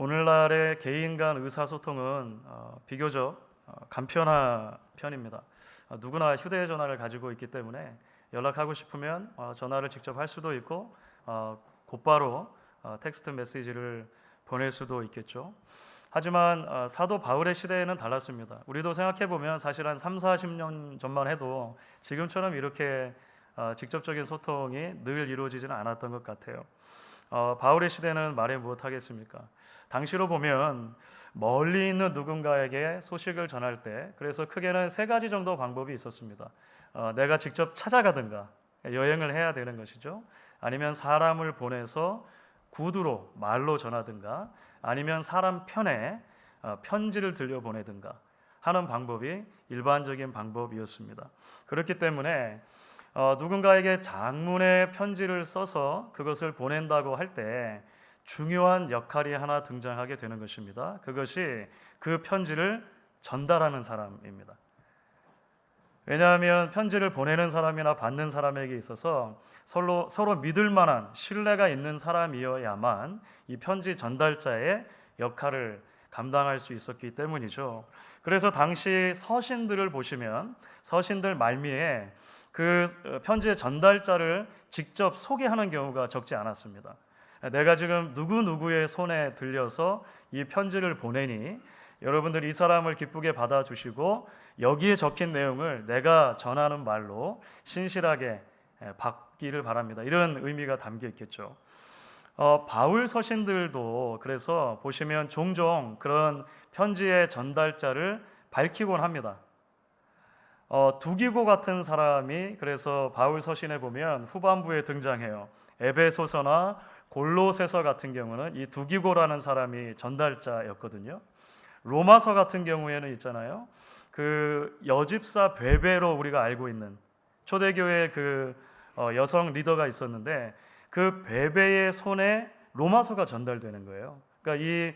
오늘날의 개인 간 의사소통은 어, 비교적 어, 간편한 편입니다. 어, 누구나 휴대전화를 가지고 있기 때문에 연락하고 싶으면 어, 전화를 직접 할 수도 있고 어, 곧바로 어, 텍스트 메시지를 보낼 수도 있겠죠. 하지만 어, 사도 바울의 시대에는 달랐습니다. 우리도 생각해 보면 사실 한 3, 40년 전만 해도 지금처럼 이렇게 어, 직접적인 소통이 늘 이루어지지는 않았던 것 같아요. 어, 바울의 시대는 말해 무엇하겠습니까? 당시로 보면 멀리 있는 누군가에게 소식을 전할 때 그래서 크게는 세 가지 정도 방법이 있었습니다. 어, 내가 직접 찾아가든가 여행을 해야 되는 것이죠. 아니면 사람을 보내서 구두로 말로 전하든가 아니면 사람 편에 어, 편지를 들려 보내든가 하는 방법이 일반적인 방법이었습니다. 그렇기 때문에 어, 누군가에게 장문의 편지를 써서 그것을 보낸다고 할 때 중요한 역할이 하나 등장하게 되는 것입니다. 그것이 그 편지를 전달하는 사람입니다. 왜냐하면 편지를 보내는 사람이나 받는 사람에게 있어서 서로, 서로 믿을 만한 신뢰가 있는 사람이어야만 이 편지 전달자의 역할을 감당할 수 있었기 때문이죠. 그래서 당시 서신들을 보시면 서신들 말미에 그 편지의 전달자를 직접 소개하는 경우가 적지 않았습니다. 내가 지금 누구 누구의 손에 들려서 이 편지를 보내니 여러분들 이 사람을 기쁘게 받아주시고 여기에 적힌 내용을 내가 전하는 말로 신실하게 받기를 바랍니다. 이런 의미가 담겨 있겠죠. 어, 바울 서신들도 그래서 보시면 종종 그런 편지의 전달자를 밝히곤 합니다. 어, 두기고 같은 사람이 그래서 바울 서신에 보면 후반부에 등장해요. 에베소서나 골로새서 같은 경우는 이 두기고라는 사람이 전달자였거든요. 로마서 같은 경우에는 있잖아요. 그 여집사 베베로 우리가 알고 있는 초대교회 그 어, 여성 리더가 있었는데 그 베베의 손에 로마서가 전달되는 거예요. 그러니까 이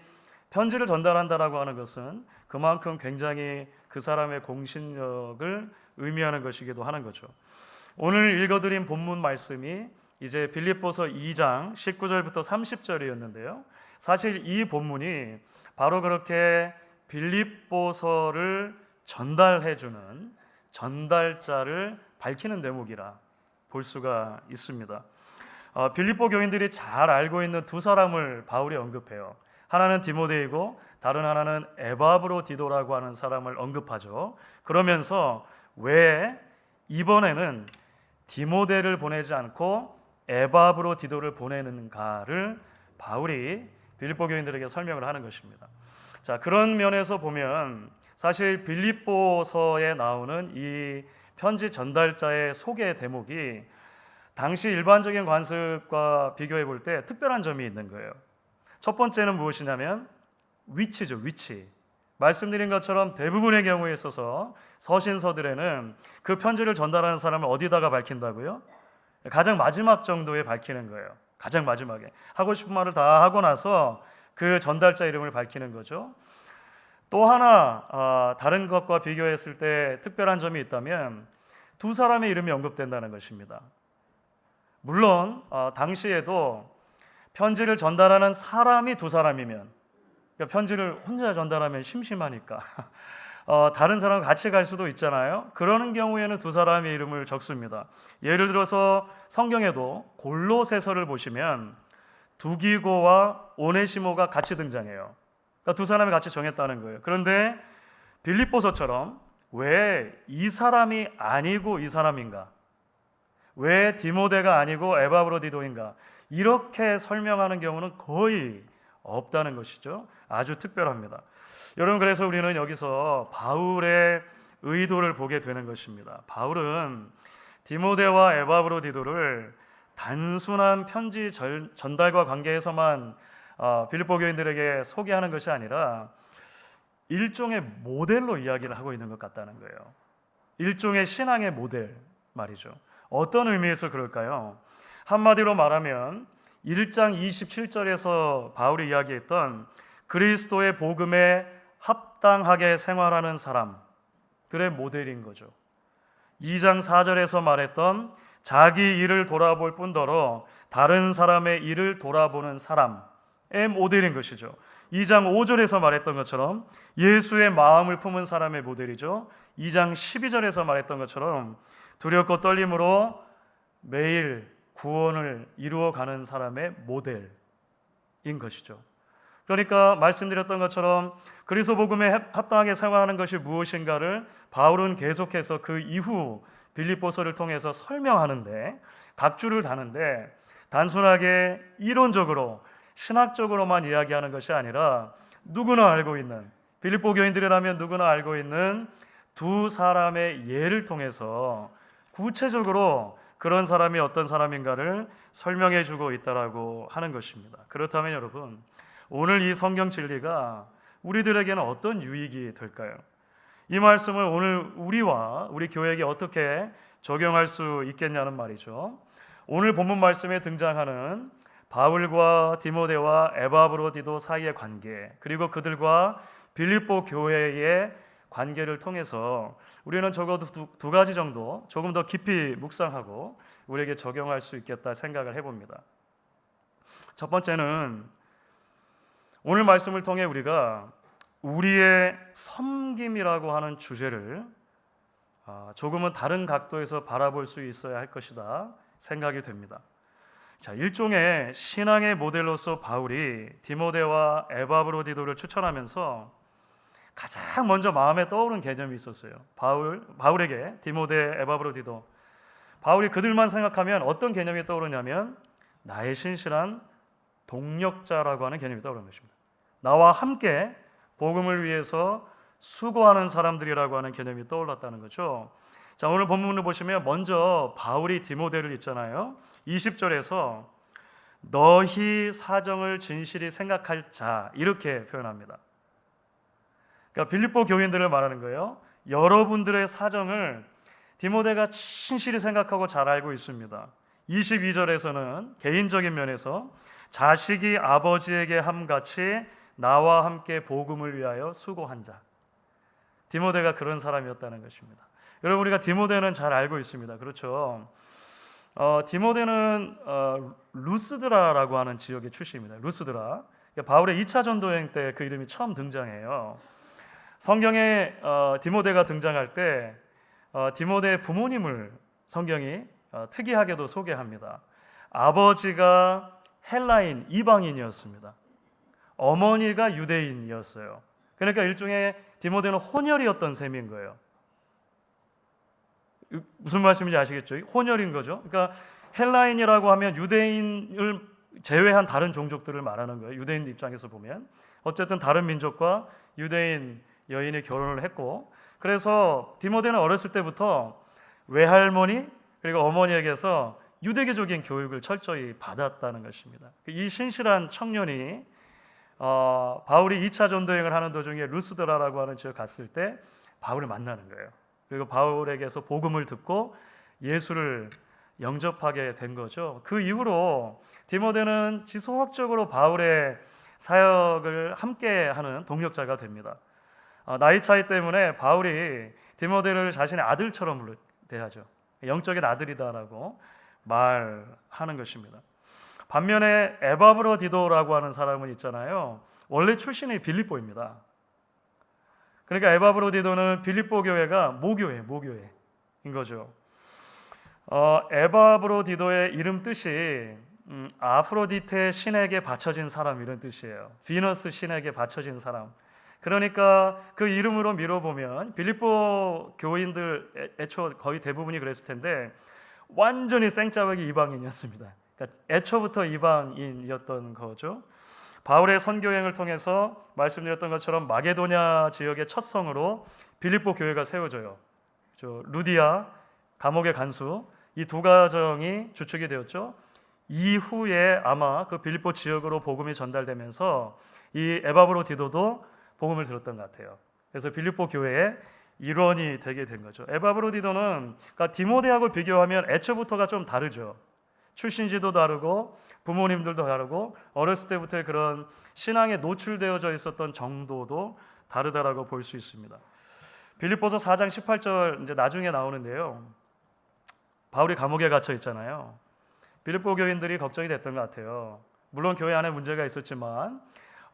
편지를 전달한다라고 하는 것은 그만큼 굉장히 그 사람의 공신력을 의미하는 것이기도 하는 거죠. 오늘 읽어드린 본문 말씀이 이제 빌립보서 2장 19절부터 30절이었는데요. 사실 이 본문이 바로 그렇게 빌립보서를 전달해 주는 전달자를 밝히는 대목이라 볼 수가 있습니다. 어, 빌립보 교인들이 잘 알고 있는 두 사람을 바울이 언급해요. 하나는 디모데이고 다른 하나는 에바브로 디도라고 하는 사람을 언급하죠. 그러면서 왜 이번에는 디모데를 보내지 않고 에바브로 디도를 보내는가를 바울이 빌립보 교인들에게 설명을 하는 것입니다. 자, 그런 면에서 보면 사실 빌립보서에 나오는 이 편지 전달자의 소개 대목이 당시 일반적인 관습과 비교해 볼 때 특별한 점이 있는 거예요. 첫 번째는 무엇이냐면 위치죠, 위치. 말씀드린 것처럼 대부분의 경우에 있어서 서신서들에는 그 편지를 전달하는 사람을 어디다가 밝힌다고요? 가장 마지막 정도에 밝히는 거예요. 가장 마지막에 하고 싶은 말을 다 하고 나서 그 전달자 이름을 밝히는 거죠. 또 하나 어, 다른 것과 비교했을 때 특별한 점이 있다면 두 사람의 이름이 언급된다는 것입니다. 물론 어, 당시에도 편지를 전달하는 사람이 두 사람이면 그러니까 편지를 혼자 전달하면 심심하니까 어, 다른 사람 같이 갈 수도 있잖아요. 그러는 경우에는 두 사람의 이름을 적습니다. 예를 들어서 성경에도 골로새서를 보시면 두기고와 오네시모가 같이 등장해요. 그러니까 두 사람이 같이 정했다는 거예요. 그런데 빌립보서처럼 왜 이 사람이 아니고 이 사람인가? 왜 디모데가 아니고 에바브로디도인가? 이렇게 설명하는 경우는 거의 없다는 것이죠. 아주 특별합니다. 여러분 그래서 우리는 여기서 바울의 의도를 보게 되는 것입니다. 바울은 디모데와 에바브로디도를 단순한 편지 전달과 관계에서만 어, 빌립보 교인들에게 소개하는 것이 아니라 일종의 모델로 이야기를 하고 있는 것 같다는 거예요. 일종의 신앙의 모델 말이죠. 어떤 의미에서 그럴까요? 한마디로 말하면 1장 27절에서 바울이 이야기했던 그리스도의 복음에 합당하게 생활하는 사람들의 모델인 거죠. 2장 4절에서 말했던 자기 일을 돌아볼 뿐더러 다른 사람의 일을 돌아보는 사람 모델인 것이죠. 2장 5절에서 말했던 것처럼 예수의 마음을 품은 사람의 모델이죠. 2장 12절에서 말했던 것처럼 두렵고 떨림으로 매일 구원을 이루어 가는 사람의 모델인 것이죠. 그러니까 말씀드렸던 것처럼 그리스도 복음에 합당하게 생활하는 것이 무엇인가를 바울은 계속해서 그 이후 빌립보서를 통해서 설명하는데 각주를 다는데 단순하게 이론적으로 신학적으로만 이야기하는 것이 아니라 누구나 알고 있는 빌립보 교인들이라면 누구나 알고 있는 두 사람의 예를 통해서 구체적으로 그런 사람이 어떤 사람인가를 설명해 주고 있다라고 하는 것입니다. 그렇다면 여러분 오늘 이 성경 진리가 우리들에게는 어떤 유익이 될까요? 이 말씀을 오늘 우리와 우리 교회에게 어떻게 적용할 수 있겠냐는 말이죠. 오늘 본문 말씀에 등장하는 바울과 디모데와 에바브로디도 사이의 관계 그리고 그들과 빌립보 교회의 관계를 통해서 우리는 적어도 두, 두 가지 정도 조금 더 깊이 묵상하고 우리에게 적용할 수 있겠다 생각을 해봅니다. 첫 번째는 오늘 말씀을 통해 우리가 우리의 섬김이라고 하는 주제를 아, 조금은 다른 각도에서 바라볼 수 있어야 할 것이다 생각이 됩니다. 자, 일종의 신앙의 모델로서 바울이 디모데와 에바브로디도를 추천하면서 가장 먼저 마음에 떠오른 개념이 있었어요. 바울 바울에게 디모데, 에바브로디도 바울이 그들만 생각하면 어떤 개념이 떠오르냐면 나의 신실한 동력자라고 하는 개념이 떠오르는 것입니다. 나와 함께 복음을 위해서 수고하는 사람들이라고 하는 개념이 떠올랐다는 거죠. 자, 오늘 본문을 보시면 먼저 바울이 디모데를 있잖아요. 20절에서 너희 사정을 진실히 생각할 자 이렇게 표현합니다. 그러니까 빌립보 교인들을 말하는 거예요. 여러분들의 사정을 디모데가 진실히 생각하고 잘 알고 있습니다. 22절에서는 개인적인 면에서 자식이 아버지에게 함같이 나와 함께 복음을 위하여 수고한 자. 디모데가 그런 사람이었다는 것입니다. 여러분 우리가 디모데는 잘 알고 있습니다. 그렇죠? 어, 디모데는 어, 루스드라라고 하는 지역의 출신입니다. 루스드라. 바울의 2차 전도 여행 때 그 이름이 처음 등장해요. 성경에 어, 디모데가 등장할 때 어, 디모데의 부모님을 성경이 어, 특이하게도 소개합니다. 아버지가 헬라인 이방인이었습니다. 어머니가 유대인이었어요. 그러니까 일종의 디모데는 혼혈이었던 셈인 거예요. 무슨 말씀인지 아시겠죠? 혼혈인 거죠. 그러니까 헬라인이라고 하면 유대인을 제외한 다른 종족들을 말하는 거예요. 유대인 입장에서 보면 어쨌든 다른 민족과 유대인 여인이 결혼을 했고 그래서 디모데는 어렸을 때부터 외할머니 그리고 어머니에게서 유대교적인 교육을 철저히 받았다는 것입니다. 이 신실한 청년이 어, 바울이 2차 전도행을 하는 도중에 루스드라라고 하는 지역 갔을 때 바울을 만나는 거예요. 그리고 바울에게서 복음을 듣고 예수를 영접하게 된 거죠. 그 이후로 디모데는 지속적으로 바울의 사역을 함께 하는 동력자가 됩니다. 어, 나이 차이 때문에 바울이 디모데를 자신의 아들처럼 대하죠. 영적인 아들이다라고 말하는 것입니다. 반면에 에바브로디도라고 하는 사람은 있잖아요. 원래 출신이 빌립보입니다. 그러니까 에바브로디도는 빌립보 교회가 모교회, 모교회인 거죠. 어, 에바브로디도의 이름 뜻이 음, 아프로디테 신에게 바쳐진 사람 이런 뜻이에요. 비너스 신에게 바쳐진 사람. 그러니까 그 이름으로 미뤄보면 빌립보 교인들 애초 거의 대부분이 그랬을 텐데 완전히 생짜박이 이방인이었습니다. 그러니까 애초부터 이방인이었던 거죠. 바울의 선교행을 통해서 말씀드렸던 것처럼 마게도냐 지역의 첫 성으로 빌립보 교회가 세워져요. 루디아 감옥의 간수 이 두 가정이 주축이 되었죠. 이후에 아마 그 빌립보 지역으로 복음이 전달되면서 이 에바브로 디도도 복음을 들었던 것 같아요. 그래서 빌립보 교회의 일원이 되게 된 거죠. 에바브로 디도는 그러니까 디모데하고 비교하면 애초부터가 좀 다르죠. 출신지도 다르고 부모님들도 다르고 어렸을 때부터의 그런 신앙에 노출되어져 있었던 정도도 다르다라고 볼 수 있습니다. 빌립보서 4장 18절 이제 나중에 나오는데요. 바울이 감옥에 갇혀 있잖아요. 빌립보 교인들이 걱정이 됐던 것 같아요. 물론 교회 안에 문제가 있었지만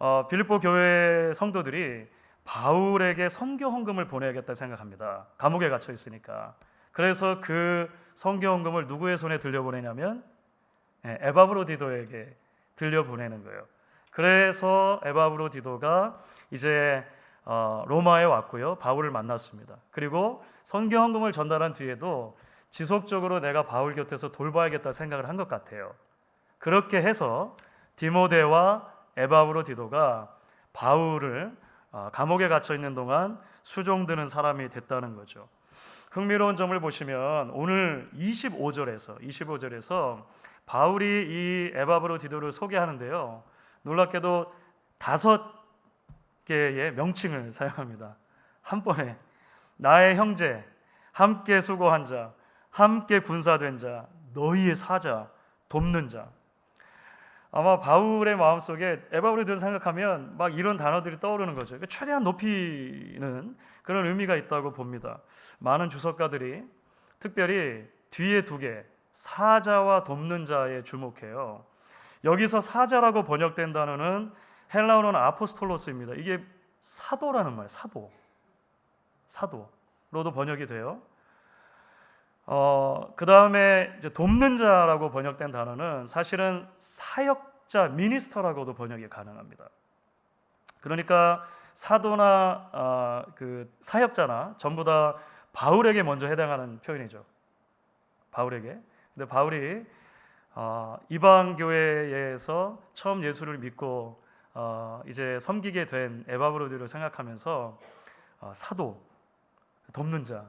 어, 빌립보 교회 성도들이 바울에게 선교 헌금을 보내야겠다 생각합니다. 감옥에 갇혀 있으니까. 그래서 그 선교 헌금을 누구의 손에 들려보내냐면 예, 에바브로디도에게 들려보내는 거예요. 그래서 에바브로디도가 이제 어, 로마에 왔고요. 바울을 만났습니다. 그리고 선교 헌금을 전달한 뒤에도 지속적으로 내가 바울 곁에서 돌봐야겠다 생각을 한 것 같아요. 그렇게 해서 디모데와 에바브로디도가 바울을 어, 감옥에 갇혀 있는 동안 수종드는 사람이 됐다는 거죠. 흥미로운 점을 보시면 오늘 25절에서 25절에서 바울이 이 에바브로디도를 소개하는데요. 놀랍게도 다섯 개의 명칭을 사용합니다. 한 번에 나의 형제, 함께 수고한 자, 함께 군사된 자, 너희의 사자, 돕는 자. 아마 바울의 마음속에 에바브로디를 생각하면 막 이런 단어들이 떠오르는 거죠. 그러니까 최대한 높이는 그런 의미가 있다고 봅니다. 많은 주석가들이 특별히 뒤에 두 개, 사자와 돕는 자에 주목해요. 여기서 사자라고 번역된 단어는 헬라어는 아포스톨로스입니다. 이게 사도라는 말, 사도. 사도로도 번역이 돼요. 어, 그 다음에 돕는 자라고 번역된 단어는 사실은 사역자, 미니스터라고도 번역이 가능합니다. 그러니까 사도나 어, 그 사역자나 전부 다 바울에게 먼저 해당하는 표현이죠. 바울에게. 근데 바울이 어, 이방 교회에서 처음 예수를 믿고 어, 이제 섬기게 된 에바브로디를 생각하면서 어, 사도, 돕는 자,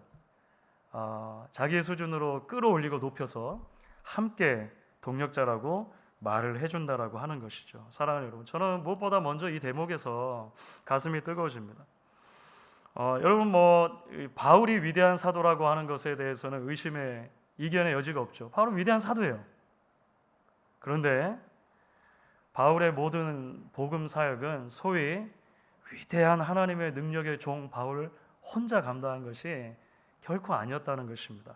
어, 자기의 수준으로 끌어올리고 높여서 함께 동력자라고 말을 해준다라고 하는 것이죠. 사랑하는 여러분, 저는 무엇보다 먼저 이 대목에서 가슴이 뜨거워집니다. 어, 여러분 뭐 바울이 위대한 사도라고 하는 것에 대해서는 의심의 이견의 여지가 없죠. 바울은 위대한 사도예요. 그런데 바울의 모든 복음 사역은 소위 위대한 하나님의 능력의 종 바울 혼자 감당한 것이 결코 아니었다는 것입니다.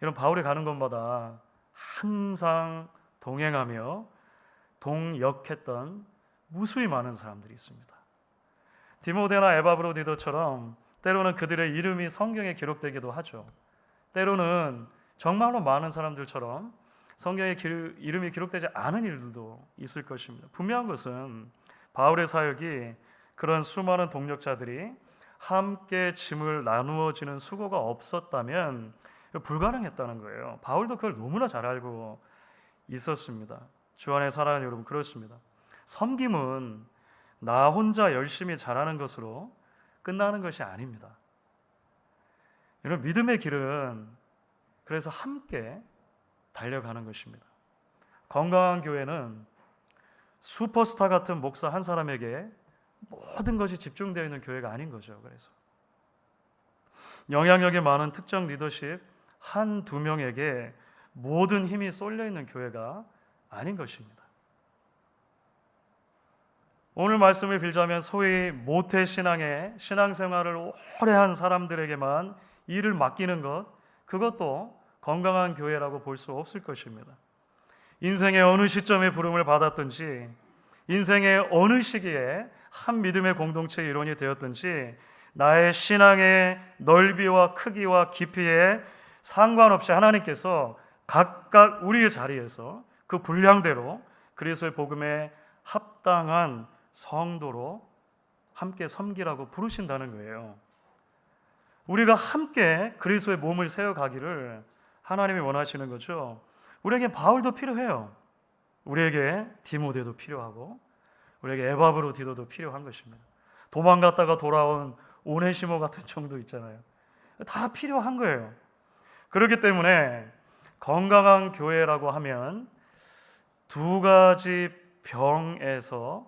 이런 바울이 가는 곳마다 항상 동행하며 동역했던 무수히 많은 사람들이 있습니다. 디모데나 에바브로디도처럼 때로는 그들의 이름이 성경에 기록되기도 하죠. 때로는 정말로 많은 사람들처럼 성경에 기, 이름이 기록되지 않은 일들도 있을 것입니다. 분명한 것은 바울의 사역이 그런 수많은 동력자들이 함께 짐을 나누어지는 수고가 없었다면 불가능했다는 거예요. 바울도 그걸 너무나 잘 알고 있었습니다. 주 안에 사랑하는 여러분 그렇습니다. 섬김은 나 혼자 열심히 잘하는 것으로 끝나는 것이 아닙니다. 이런 믿음의 길은 그래서 함께 달려가는 것입니다. 건강한 교회는 슈퍼스타 같은 목사 한 사람에게 모든 것이 집중되어 있는 교회가 아닌 거죠. 그래서 영향력이 많은 특정 리더십 한 두 명에게 모든 힘이 쏠려 있는 교회가 아닌 것입니다. 오늘 말씀을 빌자면 소위 모태 신앙의 신앙생활을 오래 한 사람들에게만 일을 맡기는 것 그것도 건강한 교회라고 볼 수 없을 것입니다. 인생의 어느 시점에 부름을 받았든지 인생의 어느 시기에 한 믿음의 공동체 일원이 되었든지 나의 신앙의 넓이와 크기와 깊이에 상관없이 하나님께서 각각 우리의 자리에서 그 분량대로 그리스도의 복음에 합당한 성도로 함께 섬기라고 부르신다는 거예요. 우리가 함께 그리스도의 몸을 세워 가기를 하나님이 원하시는 거죠. 우리에게 바울도 필요해요. 우리에게 디모데도 필요하고 우리에게 에바브로 디도도 필요한 것입니다. 도망갔다가 돌아온 오네시모 같은 정도 있잖아요. 다 필요한 거예요. 그렇기 때문에 건강한 교회라고 하면 두 가지 병에서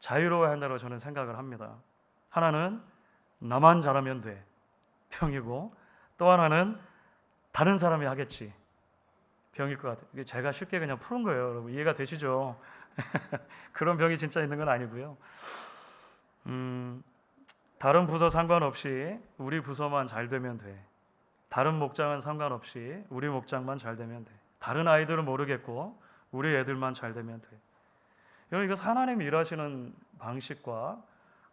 자유로워야 한다고 저는 생각을 합니다. 하나는 나만 잘하면 돼 병이고 또 하나는 다른 사람이 하겠지 병일 것 같아요. 제가 쉽게 그냥 푸는 거예요, 여러분 이해가 되시죠? 그런 병이 진짜 있는 건 아니고요. 음, 다른 부서 상관없이 우리 부서만 잘 되면 돼. 다른 목장은 상관없이 우리 목장만 잘 되면 돼. 다른 아이들은 모르겠고 우리 애들만 잘 되면 돼. 여러분 이거 하나님이 일하시는 방식과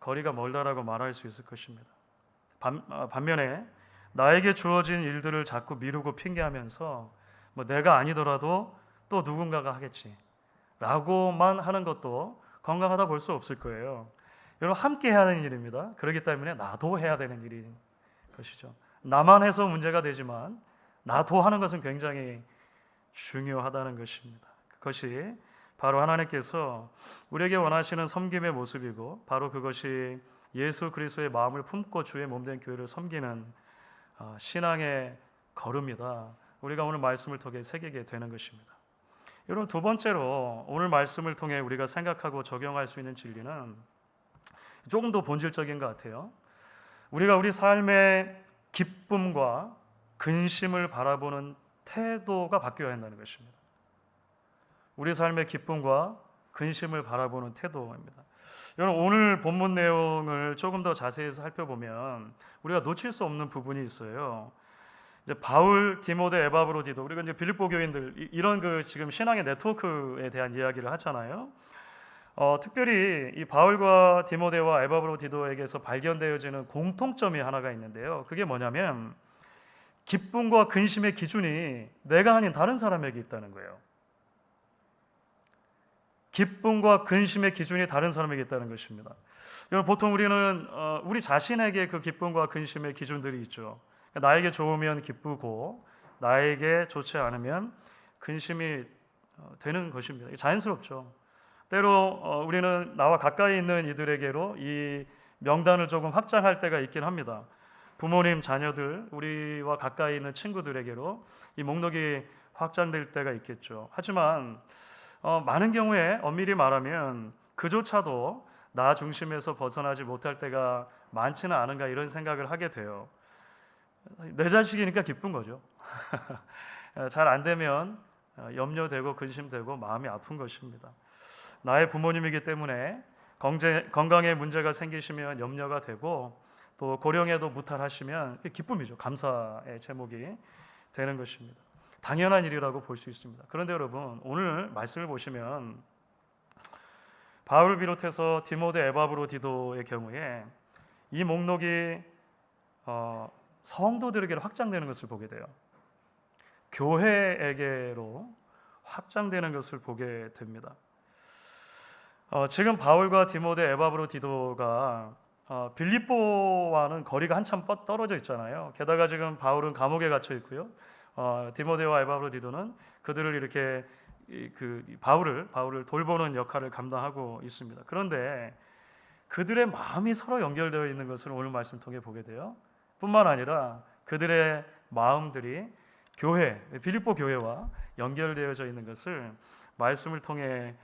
거리가 멀다라고 말할 수 있을 것입니다. 반, 아, 반면에 나에게 주어진 일들을 자꾸 미루고 핑계하면서 뭐 내가 아니더라도 또 누군가가 하겠지 라고만 하는 것도 건강하다 볼 수 없을 거예요. 여러분 함께 해야 하는 일입니다. 그렇기 때문에 나도 해야 되는 일인 것이죠. 나만 해서 문제가 되지만 나도 하는 것은 굉장히 중요하다는 것입니다. 그것이 바로 하나님께서 우리에게 원하시는 섬김의 모습이고 바로 그것이 예수 그리스도의 마음을 품고 주의 몸 된 교회를 섬기는 어, 신앙의 걸음이다. 우리가 오늘 말씀을 통해 새기게 되는 것입니다. 여러분 두 번째로 오늘 말씀을 통해 우리가 생각하고 적용할 수 있는 진리는 조금 더 본질적인 것 같아요. 우리가 우리 삶의 기쁨과 근심을 바라보는 태도가 바뀌어야 한다는 것입니다. 우리 삶의 기쁨과 근심을 바라보는 태도입니다. 여러분 오늘 본문 내용을 조금 더 자세히 살펴보면 우리가 놓칠 수 없는 부분이 있어요. 이제 바울, 디모데, 에바브로디도 우리가 이제 빌립보 교인들 이- 이런 그 지금 신앙의 네트워크에 대한 이야기를 하잖아요. 어, 특별히 이 바울과 디모데와 에바브로디도에게서 발견되어지는 공통점이 하나가 있는데요. 그게 뭐냐면 기쁨과 근심의 기준이 내가 아닌 다른 사람에게 있다는 거예요. 기쁨과 근심의 기준이 다른 사람에게 있다는 것입니다. 여러분 보통 우리는 어, 우리 자신에게 그 기쁨과 근심의 기준들이 있죠. 나에게 좋으면 기쁘고 나에게 좋지 않으면 근심이 어, 되는 것입니다. 자연스럽죠. 때로 어, 우리는 나와 가까이 있는 이들에게로 이 명단을 조금 확장할 때가 있긴 합니다. 부모님, 자녀들, 우리와 가까이 있는 친구들에게로 이 목록이 확장될 때가 있겠죠. 하지만 어, 많은 경우에 엄밀히 말하면 그조차도 나 중심에서 벗어나지 못할 때가 많지는 않은가 이런 생각을 하게 돼요. 내 자식이니까 기쁜 거죠. 잘 안 되면 어, 염려되고 근심되고 마음이 아픈 것입니다. 나의 부모님이기 때문에 건강에 문제가 생기시면 염려가 되고 또 고령에도 무탈하시면 그게 기쁨이죠. 감사의 제목이 되는 것입니다. 당연한 일이라고 볼 수 있습니다. 그런데 여러분 오늘 말씀을 보시면 바울 비롯해서 디모데, 에바브로 디도의 경우에 이 목록이 어, 성도들에게 확장되는 것을 보게 돼요. 교회에게로 확장되는 것을 보게 됩니다. 어, 지금 바울과 디모데, 에바브로 디도가 어, 빌립보와는 거리가 한참 뻗- 떨어져 있잖아요. 게다가 지금 바울은 감옥에 갇혀 있고요. 어, 디모데와 에바브로 디도는 그들을 이렇게 이, 그이 바울을 바울을 돌보는 역할을 감당하고 있습니다. 그런데 그들의 마음이 서로 연결되어 있는 것을 오늘 말씀 통해 보게 돼요. 뿐만 아니라 그들의 마음들이 교회 빌립보 교회와 연결되어져 있는 것을 말씀을 통해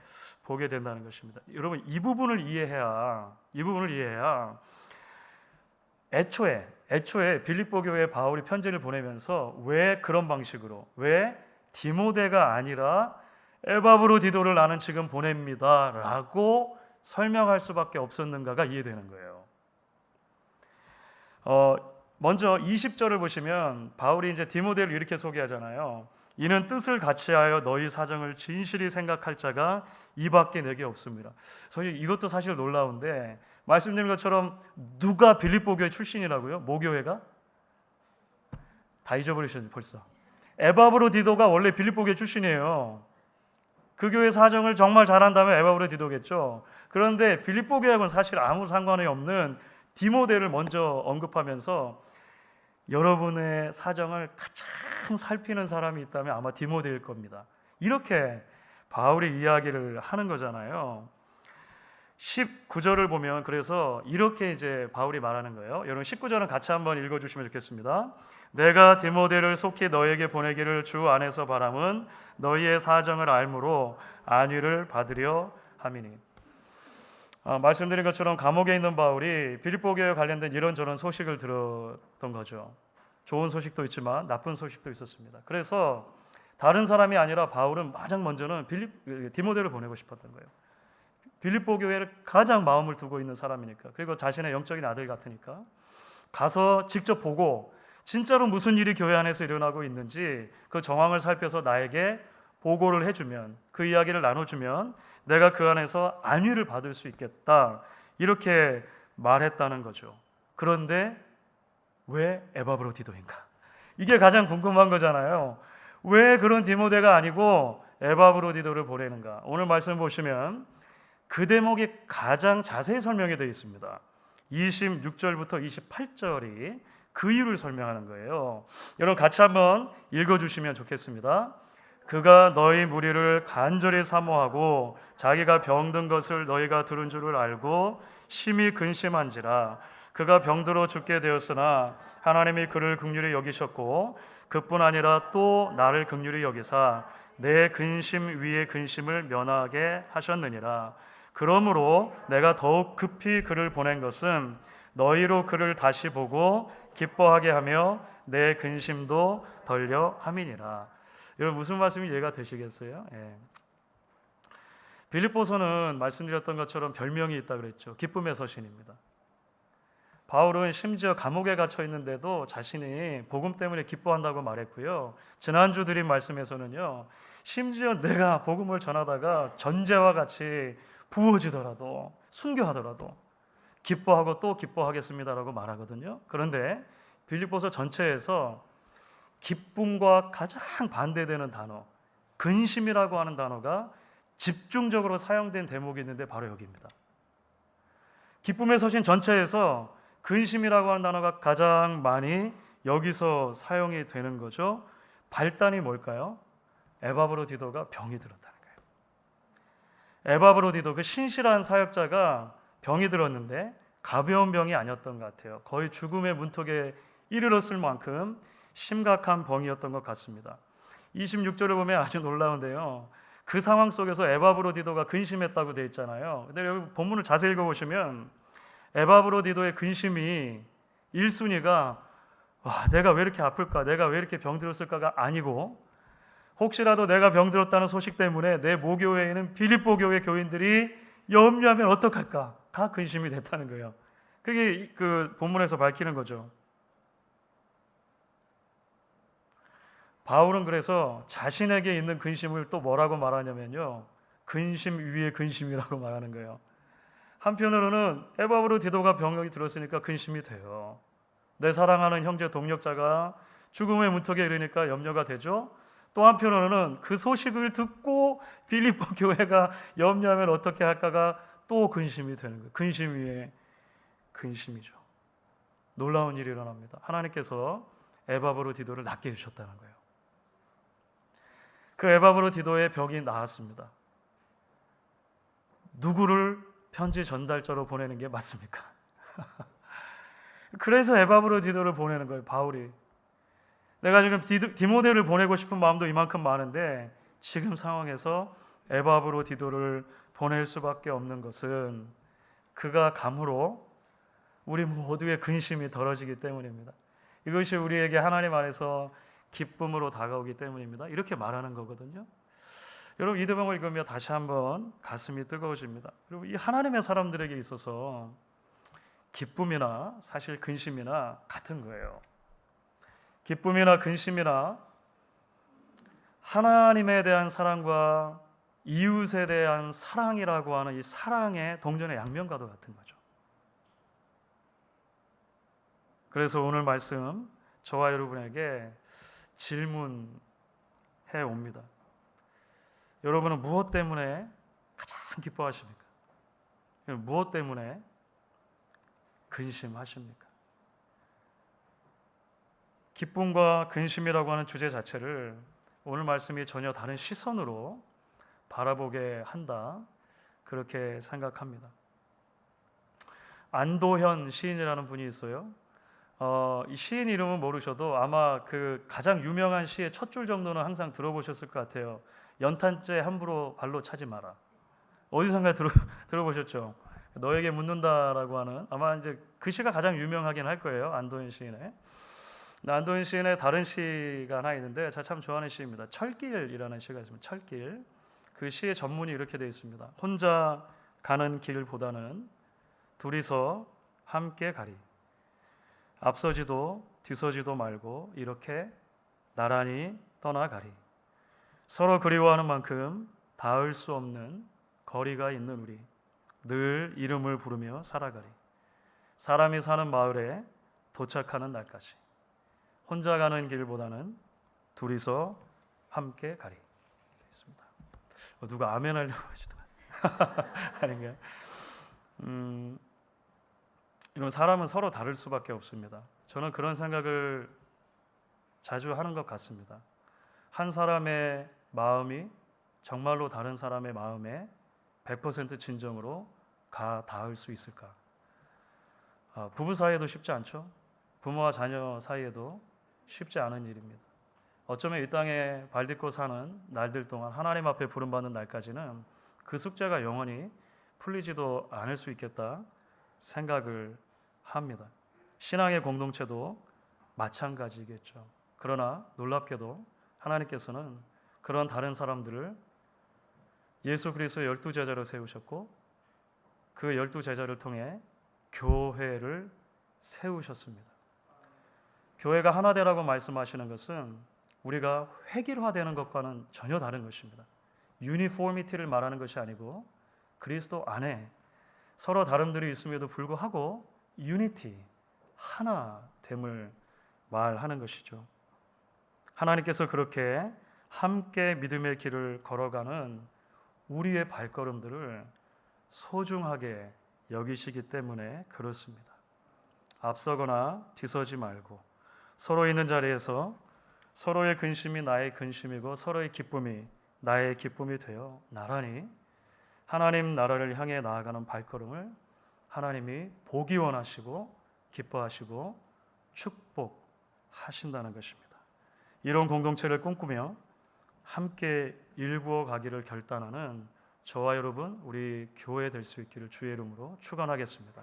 보게 된다는 것입니다. 여러분 이 부분을 이해해야 이 부분을 이해해야 애초에 애초에 빌립보 교회 바울이 편지를 보내면서 왜 그런 방식으로 왜 디모데가 아니라 에바브로 디도를 나는 지금 보냅니다라고 설명할 수밖에 없었는가가 이해되는 거예요. 어, 먼저 20절을 보시면 바울이 이제 디모데를 이렇게 소개하잖아요. 이는 뜻을 같이하여 너희 사정을 진실히 생각할 자가 이밖에 내게 없습니다. 사실 이것도 사실 놀라운데 말씀드린 것처럼 누가 빌립보 교회 출신이라고요? 모교회가 다 잊어버리셨네 벌써. 에바브로 디도가 원래 빌립보 교회 출신이에요. 그 교회 사정을 정말 잘한다면 에바브로 디도겠죠. 그런데 빌립보 교회하고는 사실 아무 상관이 없는 디모데를 먼저 언급하면서 여러분의 사정을 가장 살피는 사람이 있다면 아마 디모데일 겁니다. 이렇게 바울이 이야기를 하는 거잖아요. 19절을 보면 그래서 이렇게 이제 바울이 말하는 거예요. 여러분 19절은 같이 한번 읽어 주시면 좋겠습니다. 내가 디모데를 속히 너에게 보내기를 주 안에서 바람은 너희의 사정을 알므로 안위를 받으려 함이니. 아, 말씀드린 것처럼 감옥에 있는 바울이 빌립보 교회 관련된 이런저런 소식을 들었던 거죠. 좋은 소식도 있지만 나쁜 소식도 있었습니다. 그래서 다른 사람이 아니라 바울은 가장 먼저는 빌립 디모데를 보내고 싶었던 거예요. 빌립보 교회를 가장 마음을 두고 있는 사람이니까 그리고 자신의 영적인 아들 같으니까 가서 직접 보고 진짜로 무슨 일이 교회 안에서 일어나고 있는지 그 정황을 살펴서 나에게 보고를 해주면 그 이야기를 나눠주면 내가 그 안에서 안위를 받을 수 있겠다 이렇게 말했다는 거죠. 그런데 왜 에바브로디도인가? 이게 가장 궁금한 거잖아요. 왜 그런 디모데가 아니고 에바브로디도를 보내는가? 오늘 말씀 보시면 그 대목이 가장 자세히 설명이 되어 있습니다. 26절부터 28절이 그 이유를 설명하는 거예요. 여러분 같이 한번 읽어 주시면 좋겠습니다. 그가 너희 무리를 간절히 사모하고 자기가 병든 것을 너희가 들은 줄을 알고 심히 근심한지라. 그가 병들어 죽게 되었으나 하나님이 그를 극률히 여기셨고 그뿐 아니라 또 나를 극률히 여기사 내 근심 위에 근심을 면하게 하셨느니라. 그러므로 내가 더욱 급히 그를 보낸 것은 너희로 그를 다시 보고 기뻐하게 하며 내 근심도 덜려 함이니라 여러분 무슨 말씀이 이해가 되시겠어요? 예. 빌립보서는 말씀드렸던 것처럼 별명이 있다 그랬죠. 기쁨의 서신입니다. 바울은 심지어 감옥에 갇혀 있는데도 자신이 복음 때문에 기뻐한다고 말했고요. 지난주 드린 말씀에서는요. 심지어 내가 복음을 전하다가 전제와 같이 부어지더라도 순교하더라도 기뻐하고 또 기뻐하겠습니다라고 말하거든요. 그런데 빌립보서 전체에서 기쁨과 가장 반대되는 단어 근심이라고 하는 단어가 집중적으로 사용된 대목이 있는데 바로 여기입니다. 기쁨의 서신 전체에서 근심이라고 하는 단어가 가장 많이 여기서 사용이 되는 거죠. 발단이 뭘까요? 에바브로디도가 병이 들었다는 거예요. 에바브로디도 그 신실한 사역자가 병이 들었는데 가벼운 병이 아니었던 것 같아요. 거의 죽음의 문턱에 이르렀을 만큼 심각한 병이었던 것 같습니다. 26절을 보면 아주 놀라운데요. 그 상황 속에서 에바브로디도가 근심했다고 되어 있잖아요. 근데 여기 본문을 자세히 읽어 보시면 에바브로디도의 근심이 1순위가 와, 내가 왜 이렇게 아플까? 내가 왜 이렇게 병들었을까가 아니고 혹시라도 내가 병들었다는 소식 때문에 내 모교회에 있는 빌립보 교회 교인들이 염려하면 어떡할까? 가 근심이 됐다는 거예요. 그게 그 본문에서 밝히는 거죠. 바울은 그래서 자신에게 있는 근심을 또 뭐라고 말하냐면요. 근심 위에 근심이라고 말하는 거예요. 한편으로는 에바브로 디도가 병력이 들었으니까 근심이 돼요. 내 사랑하는 형제 동력자가 죽음의 문턱에 이르니까 염려가 되죠. 또 한편으로는 그 소식을 듣고 빌립보 교회가 염려하면 어떻게 할까가 또 근심이 되는 거예요. 근심 위에 근심이죠. 놀라운 일이 일어납니다. 하나님께서 에바브로 디도를 낫게 해주셨다는 거예요. 그 에바브로 디도의 벽이 나았습니다. 누구를 편지 전달자로 보내는 게 맞습니까? 그래서 에바브로 디도를 보내는 거예요. 바울이. 내가 지금 디모데를 보내고 싶은 마음도 이만큼 많은데 지금 상황에서 에바브로 디도를 보낼 수밖에 없는 것은 그가 감으로 우리 모두의 근심이 덜어지기 때문입니다. 이것이 우리에게 하나님 안에서 기쁨으로 다가오기 때문입니다. 이렇게 말하는 거거든요. 여러분 이 대목을 읽으며 다시 한번 가슴이 뜨거워집니다. 그리고 이 하나님의 사람들에게 있어서 기쁨이나 사실 근심이나 같은 거예요. 기쁨이나 근심이나 하나님에 대한 사랑과 이웃에 대한 사랑이라고 하는 이 사랑의 동전의 양면과도 같은 거죠. 그래서 오늘 말씀 저와 여러분에게 질문해 옵니다. 여러분은 무엇 때문에 가장 기뻐하십니까? 무엇 때문에 근심하십니까? 기쁨과 근심이라고 하는 주제 자체를 오늘 말씀이 전혀 다른 시선으로 바라보게 한다. 그렇게 생각합니다. 안도현 시인이라는 분이 있어요. 어, 이 시인 이름은 모르셔도 아마 그 가장 유명한 시의 첫 줄 정도는 항상 들어보셨을 것 같아요. 연탄재 함부로 발로 차지 마라. 어디선가 들어 들어보셨죠? 너에게 묻는다라고 하는 아마 이제 그 시가 가장 유명하긴 할 거예요. 안도현 시인의. 안도현 시인의 다른 시가 하나 있는데 제가 참 좋아하는 시입니다. 철길이라는 시가 있습니다. 철길. 그 시의 전문이 이렇게 되어 있습니다. 혼자 가는 길보다는 둘이서 함께 가리. 앞서지도 뒤서지도 말고 이렇게 나란히 떠나가리. 서로 그리워하는 만큼 닿을 수 없는 거리가 있는 우리 늘 이름을 부르며 살아가리. 사람이 사는 마을에 도착하는 날까지 혼자 가는 길보다는 둘이서 함께 가리. 있습니다. 어, 누가 아멘 하려고 하시더라. 아닌가요? 음, 이런 사람은 서로 다를 수밖에 없습니다. 저는 그런 생각을 자주 하는 것 같습니다. 한 사람의 마음이 정말로 다른 사람의 마음에 100% 진정으로 가 닿을 수 있을까? 아, 부부 사이에도 쉽지 않죠. 부모와 자녀 사이에도 쉽지 않은 일입니다. 어쩌면 이 땅에 발 딛고 사는 날들 동안 하나님 앞에 부름받는 날까지는 그 숙제가 영원히 풀리지도 않을 수 있겠다 생각을 합니다. 신앙의 공동체도 마찬가지겠죠. 그러나 놀랍게도 하나님께서는 그런 다른 사람들을 예수 그리스도의 열두 제자로 세우셨고 그 열두 제자를 통해 교회를 세우셨습니다. 교회가 하나 되라고 말씀하시는 것은 우리가 획일화되는 것과는 전혀 다른 것입니다. 유니포미티를 말하는 것이 아니고 그리스도 안에 서로 다름들이 있음에도 불구하고 유니티 하나 됨을 말하는 것이죠. 하나님께서 그렇게 함께 믿음의 길을 걸어가는 우리의 발걸음들을 소중하게 여기시기 때문에 그렇습니다. 앞서거나 뒤서지 말고 서로 있는 자리에서 서로의 근심이 나의 근심이고 서로의 기쁨이 나의 기쁨이 되어 나란히 하나님 나라를 향해 나아가는 발걸음을 하나님이 보기 원하시고 기뻐하시고 축복하신다는 것입니다. 이런 공동체를 꿈꾸며 함께 일구어 가기를 결단하는 저와 여러분 우리 교회 될 수 있기를 주의 이름으로 축원하겠습니다.